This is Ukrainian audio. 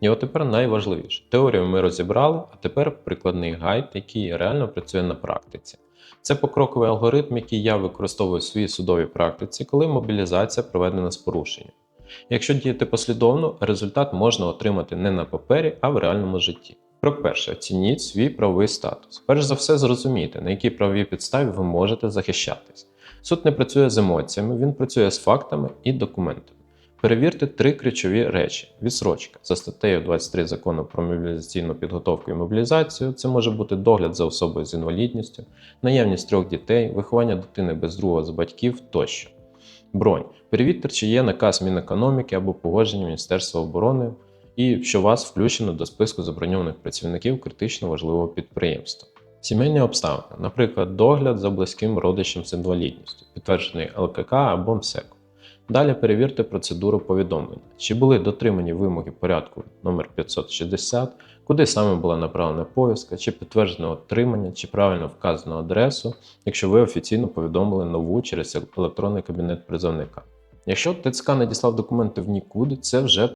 І от тепер найважливіше. Теорію ми розібрали, а тепер прикладний гайд, який реально працює на практиці. Це покроковий алгоритм, який я використовую в своїй судовій практиці, коли мобілізація проведена з порушенням. Якщо діяти послідовно, результат можна отримати не на папері, а в реальному житті. Крок перший. Оцініть свій правовий статус. Перш за все, зрозумійте, на якій правовій підставі ви можете захищатись. Суд не працює з емоціями, він працює з фактами і документами. Перевірте три ключові речі: відсрочка за статтею 23 закону про мобілізаційну підготовку і мобілізацію. Це може бути догляд за особою з інвалідністю, наявність трьох дітей, виховання дитини без другого з батьків тощо. Бронь. Перевірте, чи є наказ Мінекономіки або погодження Міністерства оборони, і що вас включено до списку заброньованих працівників критично важливого підприємства. Сімейні обставини, наприклад, догляд за близьким родичем з інвалідністю, підтверджений ЛКК або МСЕК. Далі перевірте процедуру повідомлення, чи були дотримані вимоги порядку номер 560, куди саме була направлена повістка, чи підтверджено отримання, чи правильно вказано адресу, якщо ви офіційно повідомили нову через електронний кабінет призовника. Якщо ТЦК надіслав документи в нікуди, це вже